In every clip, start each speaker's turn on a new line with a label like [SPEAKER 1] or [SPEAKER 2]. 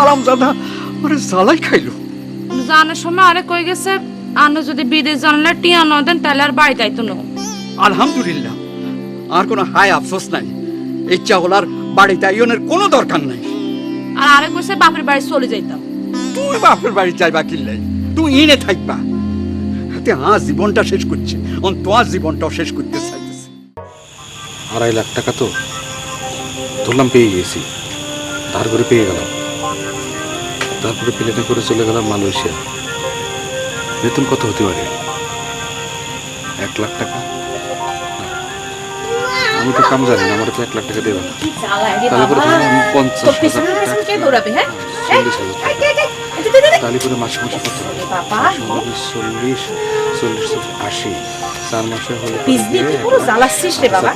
[SPEAKER 1] আরাম দাদা ওরে জ্বালাই খাইলো।
[SPEAKER 2] জানার সময় আরে কই গেছে? আনো যদি বিদেশ জানলে টিয়া ন দেন তাহলে আর বাড়ি যাইতো না।
[SPEAKER 1] আলহামদুলিল্লাহ আর কোনো হায় আফসোস নাই। ইচ্ছা হলার বাড়িতে আইনের কোনো দরকার নাই।
[SPEAKER 2] আর আরে কইছে বাপের বাড়ি চলে যাইতাম।
[SPEAKER 1] তুই বাপের বাড়ি যাইবা কিনলাই তুই ইনে থাকবা হাতে আজ জীবনটা শেষ করছে অন তোমার জীবনটাও শেষ করতে চাইতেছে।
[SPEAKER 3] আড়াই লাখ টাকা তো ধরলাম পেয়ে গেছি ধার করে পেয়ে গেলাম। তারপরে প্লেনে করে চলে গেলাম মালয়েশিয়া। বেতন কত হতে পারে? এক লাখ টাকা? আমি তো কাম জানি না আমার তো এক লাখ টাকা দেবে না। তাহলে করে আমি পঞ্চাশ
[SPEAKER 4] হ্যাঁ? এই, এই,
[SPEAKER 3] তাহলে করে মাসে মাসে কত চল্লিশ চল্লিশ আশি। চার মাসে হলে
[SPEAKER 4] পুরো জ্বালাচ্ছিস রে বাবা।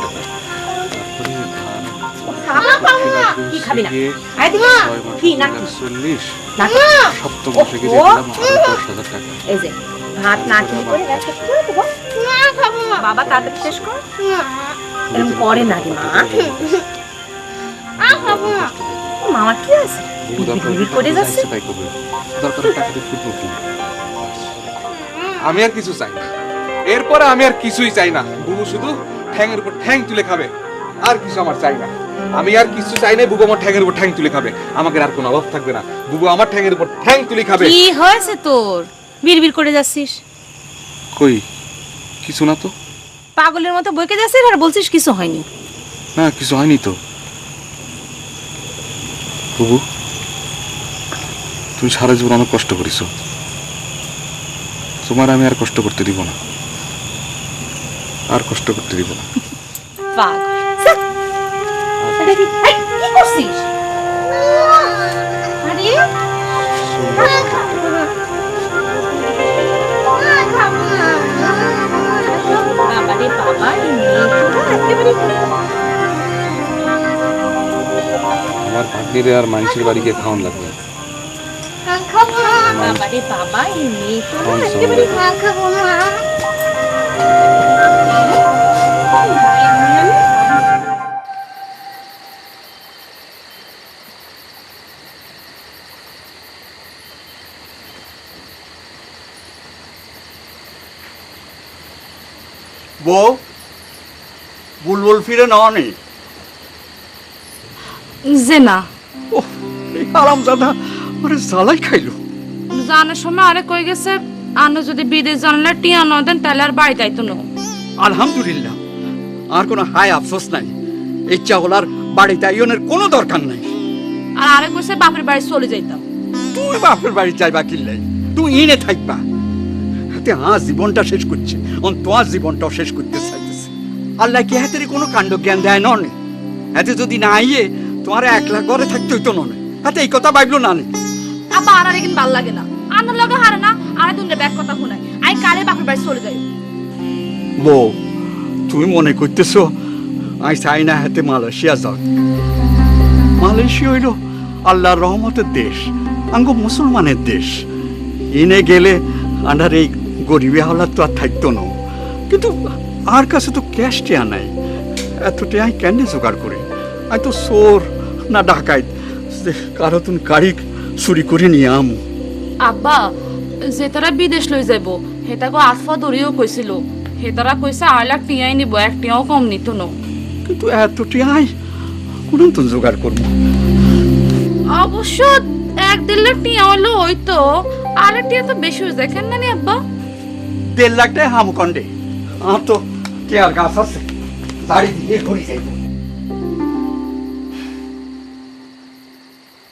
[SPEAKER 4] মামা কি আছে
[SPEAKER 5] আমি আর কিছু চাই না। এরপরে আমি আর কিছুই চাই না। বুবু শুধু ঠ্যাংয়ের উপর ঠ্যাং তুলে খাবে। আর কিছু আমার চাই না। আমি আর কিছু চাই না বুবু আমার ঠ্যাংয়ের উপর ঠ্যাং তুলে খাবে। আমাকে আর কোনো অভাব থাকবে না। বুবু আমার ঠ্যাংয়ের উপর ঠ্যাং তুলে খাবে।
[SPEAKER 2] কি হয়েছে তোর? বিড়বিড় করে যাচ্ছিস।
[SPEAKER 3] কই? কিছু না তো।
[SPEAKER 2] পাগলের মতো বইকে যাচ্ছিস আর বলছিস কিছু হয়নি।
[SPEAKER 3] না কিছু হয়নি তো। বুবু তুমি সারা জীবন অনেক কষ্ট করেছ। তোমার আমি আর কষ্ট করতে দিব না। আর কষ্ট করতে দিব না।
[SPEAKER 2] পাগল।
[SPEAKER 4] এই, কি করছিস? আরে বাবা রে বাবা এই মেয়ে একেবারে
[SPEAKER 3] আমার ভাগ্যের আর মানুষের বাড়ি গিয়ে খাওয়ান লাগবে।
[SPEAKER 4] বাবা রে বাবা এই না
[SPEAKER 1] বউ বুলবুল ফিরে নেওয়া নেই।
[SPEAKER 2] যে না
[SPEAKER 1] ওহ এই আরাম দাদা ওরে জ্বালাই খাইলো।
[SPEAKER 2] জানার সময় আরে কই গেছে? আনো যদি বিদেশ জানলে টিয়া ন দেন তাহলে আর বাড়ি যাইতো না।
[SPEAKER 1] আলহামদুলিল্লাহ। আর কোনো হায় আফসোস নাই। ইচ্ছা হলার বাড়িতে আইনের কোনো দরকার নাই।
[SPEAKER 2] আর আরে কইছে বাপের বাড়ি চলে যাইতাম।
[SPEAKER 1] তুই বাপের বাড়ি যাইবা কিনলাই তুই ইনে থাকবা। হাতে আজ জীবনটা শেষ করছে অন তোমার জীবনটাও শেষ করতে চাইতেছে। আল্লাহ কি হাতের কোনো কাণ্ড জ্ঞান দেয় ননে? হাতে যদি না আইয়ে তোমার একলা ঘরে থাকতে হইতো ননে? হাতে এই কথা ভাবলো না নে।
[SPEAKER 2] আবার আর এখানে ভালো লাগে না। আনার লগে হারে না আর দুনরে ব্যাগ কথা শুনাই আই কালে বাপের বাড়ি চলে যাই।
[SPEAKER 1] বউ তুমি মনে করতেছো আই চাই না হাতে মালয়েশিয়া যাও মালয়েশিয়া হইল আল্লাহর রহমতের দেশ আঙ্গ মুসলমানের দেশ। ইনে গেলে আন্ডার এই গরিবী হাওলার তো আর থাকতো না। কিন্তু আর কাছে তো ক্যাশ টিয়া নাই। এত টিয়াই কেন জোগাড় করে? আই তো চোর না ডাকাইত। কারও তুমি গাড়ি চুরি করে নিয়ে আম।
[SPEAKER 2] আব্বা যে তারা বিদেশ লই যাব হেতাকে আফা ধরিও কইছিল হেতারা কইছে আড়াই লাখ টিয়াই নিব এক টিয়াও কম নিত ন।
[SPEAKER 1] কিন্তু এত টিয়াই কোন তো জোগাড় করব?
[SPEAKER 2] অবশ্য এক দেড় লাখ টিয়া হলো ওই তো আর টিয়া তো বেশি হয়ে যায় কেন নানি আব্বা?
[SPEAKER 1] দেড় লাখ টাকা হামকন্ডে আমার তো কেয়ার গাছ আছে? বাড়ি দিয়ে ঘুরি যাইব।